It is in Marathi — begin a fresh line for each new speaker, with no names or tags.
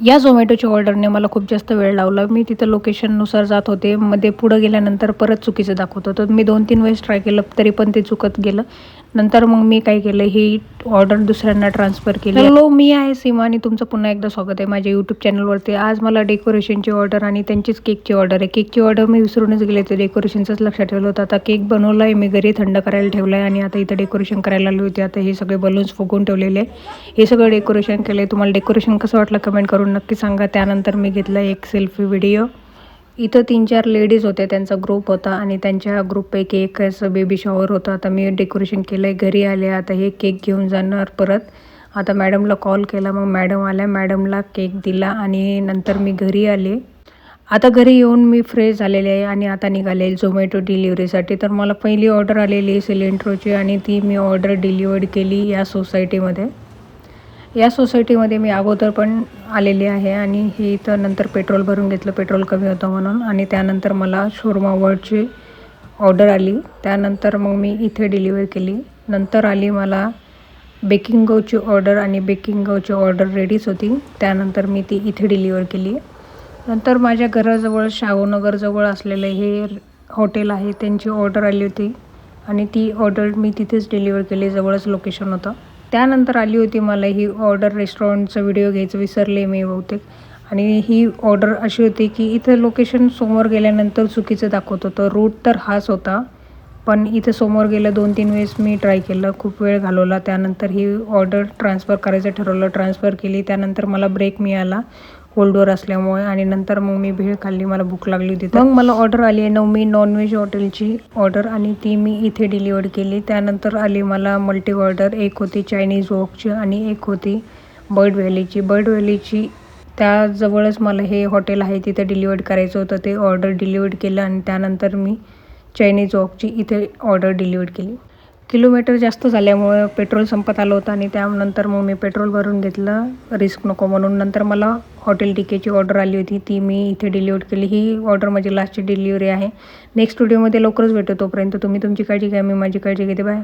या झोमॅटोच्या ऑर्डरने मला खूप जास्त वेळ लावला. मी तिथं लोकेशननुसार जात होते. मध्ये पुढं गेल्यानंतर परत चुकीचं दाखवत होतं. मी दोन तीन वेळेस ट्राय केलं तरी पण ते चुकत गेलं. नंतर मग मी काय केलं ही ऑर्डर दुसऱ्यांना ट्रान्सफर केली. हॅलो मी आहे सीमा आणि तुमचं पुन्हा एकदा स्वागत आहे माझ्या यूट्यूब चॅनलवरती आज मला डेकोरेशनची ऑर्डर आणि त्यांचीच केकची ऑर्डर आहे. केकची ऑर्डर मी विसरूनच गेले ते डेकोरेशनचंच लक्षात ठेवलं होतं. आता केक बनवला आहे मी घरी थंड करायला ठेवलं आहे आणि आता इथं डेकोरेशन करायला आली होती. आता हे सगळे बलून्स फुगून ठेवलेले आहे. हे सगळं डेकोरेशन केलं आहे तुम्हाला डेकोरेशन कसं वाटलं कमेंट करून नक्की सांगा. त्यानंतर मी घेतला एक सेल्फी व्हिडिओ इथं तीन चार लेडीज होत्या त्यांचा ग्रुप होता आणि त्यांच्या ग्रुपपैकी एक असं बेबी शॉवर होता. आता मी डेकोरेशन केलं आहे घरी आले आता हे केक घेऊन जाणार परत. आता मॅडमला कॉल केला मग मॅडम आल्या मॅडमला केक दिला आणि नंतर मी घरी आले. आता घरी येऊन मी फ्रेश झालेले आहे आणि आता निघाले झोमॅटो डिलिव्हरीसाठी तर मला पहिली ऑर्डर आलेली आहे सिलेंड्रोची आणि ती मी ऑर्डर डिलिव्हर्ड केली या सोसायटीमध्ये या सोसायटीमध्ये मी अगोदर पण आलेली आहे आणि हे इथं नंतर पेट्रोल भरून घेतलं पेट्रोल कमी होतं म्हणून. आणि त्यानंतर मला शोरमा वर्डची ऑर्डर आली. त्यानंतर मग मी इथे डिलिव्हर केली. नंतर आली मला बेकिंग गोची ऑर्डर आणि बेकिंग गोची ऑर्डर रेडीच होती. त्यानंतर मी ती इथे डिलिव्हर केली. नंतर माझ्या घराजवळ शाहूनगरजवळ असलेलं हे हॉटेल आहे त्यांची ऑर्डर आली होती. आणि ती ऑर्डर मी तिथेच डिलिव्हर केली जवळच लोकेशन होतं. त्यानंतर आली होती मला ही ऑर्डर रेस्टॉरंटचा व्हिडिओ घ्यायचं विसरले मी बहुतेक. आणि ही ऑर्डर अशी होती की इथं लोकेशन समोर गेल्यानंतर चुकीचं दाखवत होतं. रूट तर हाच होता पण इथं समोर गेलं दोन तीन वेळेस मी ट्राय केलं खूप वेळ घालवला. त्यानंतर ही ऑर्डर ट्रान्सफर करायचं ठरवलं. ट्रान्सफर केली त्यानंतर मला ब्रेक मिळाला. होल्डवर असल्यामुळे आणि नंतर मग मी भेळ खाल्ली मला भूक लागली होती. मग मला ऑर्डर आली आहे नवमी नॉनव्हेज हॉटेलची ऑर्डर आणि ती मी इथे डिलिव्हर केली. त्यानंतर आली मला मल्टी ऑर्डर एक होती चायनीज वॉकची आणि एक होती बर्ड व्हॅलीची बर्ड व्हॅलीची त्याजवळच मला हे हॉटेल आहे तिथे डिलिव्हर्ड करायचं होतं. ते ऑर्डर डिलिव्हर्ड केलं आणि त्यानंतर मी चायनीज वॉकची इथे ऑर्डर डिलिव्हर्ड केली. किलोमीटर जास्त झाल्यामुळं पेट्रोल संपत आलं होतं आणि त्यानंतर मग मी पेट्रोल भरून घेतलं. रिस्क नको म्हणून. नंतर मला हॉटेल टिकेची ऑर्डर आली होती. ती मी इथे डिलिव्हर केली. ही ऑर्डर माझी लास्टची डिलिव्हरी आहे. नेक्स्ट व्हिडिओमध्ये लवकरच भेटतो तोपर्यंत. तुम्ही तुमची काळजी घ्या. मी माझी काळजी घेते. बाय